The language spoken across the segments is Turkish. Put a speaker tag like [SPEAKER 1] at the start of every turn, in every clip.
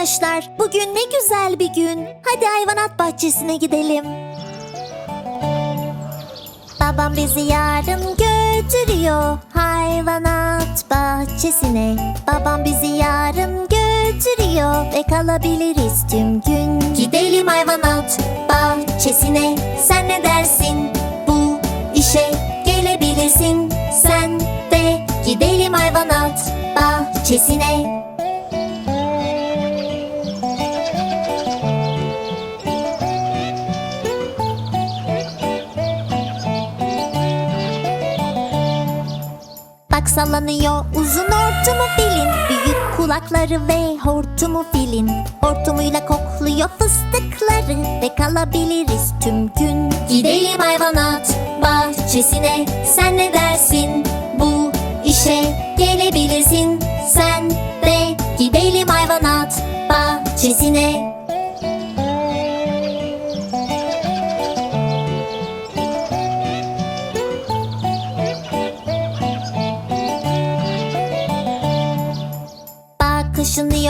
[SPEAKER 1] arkadaşlar. Bugün ne güzel bir gün. Hadi hayvanat bahçesine gidelim. Babam bizi yarın götürüyor hayvanat bahçesine. Babam bizi yarın götürüyor ve kalabiliriz tüm gün. Gidelim hayvanat bahçesine. Sen ne dersin? Bu işe gelebilirsin. Sen de gidelim hayvanat bahçesine. Sallanıyor uzun hortumu filin Büyük kulakları ve hortumu filin Hortumuyla kokluyor fıstıkları Ve kalabiliriz tüm gün. Gidelim hayvanat bahçesine Sen ne dersin? Bu işe gelebilirsin. Sen de gidelim hayvanat bahçesine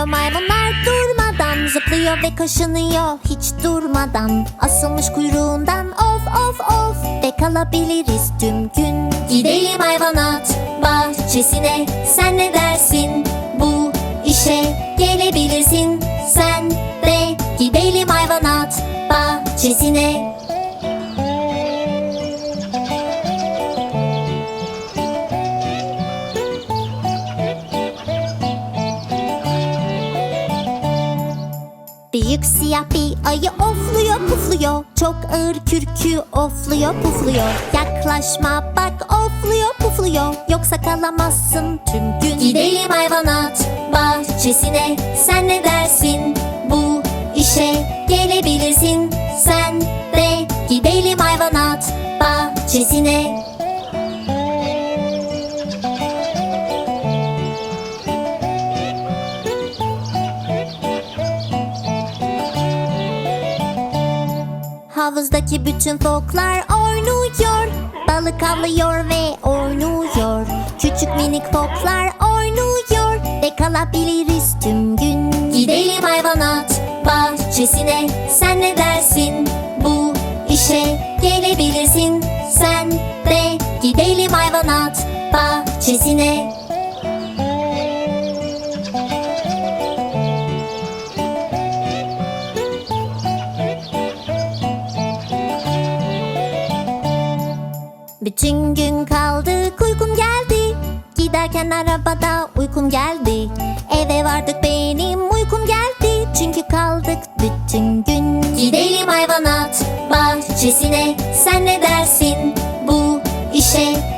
[SPEAKER 1] kaşınıyor maymunlar durmadan Zıplıyor ve kaşınıyor hiç durmadan. Asılmış kuyruğundan of of of Ve kalabiliriz tüm gün. Gidelim hayvanat bahçesine Sen ne dersin? Bu işe gelebilirsin. Sen de gidelim hayvanat bahçesine Büyük siyah bir ayı ofluyor pufluyor. Çok ağır kürkü ofluyor pufluyor. Yaklaşma bak ofluyor pufluyor. Yoksa kalamazsın tüm gün. Gidelim hayvanat bahçesine. Sen ne dersin? Bu işe gelebilirsin. Sen de gidelim hayvanat bahçesine Havuzdaki bütün foklar oynuyor. Balık avlıyor ve oynuyor. Küçük minik foklar oynuyor. Ve kalabiliriz tüm gün. Gidelim hayvanat bahçesine. Sen ne dersin? Bu işe gelebilirsin. Sen de gidelim hayvanat bahçesine Bütün gün kaldık uykum geldi. Giderken arabada uykum geldi. Eve vardık benim uykum geldi. Çünkü kaldık bütün gün. Gidelim hayvanat bahçesine. Sen ne dersin bu işe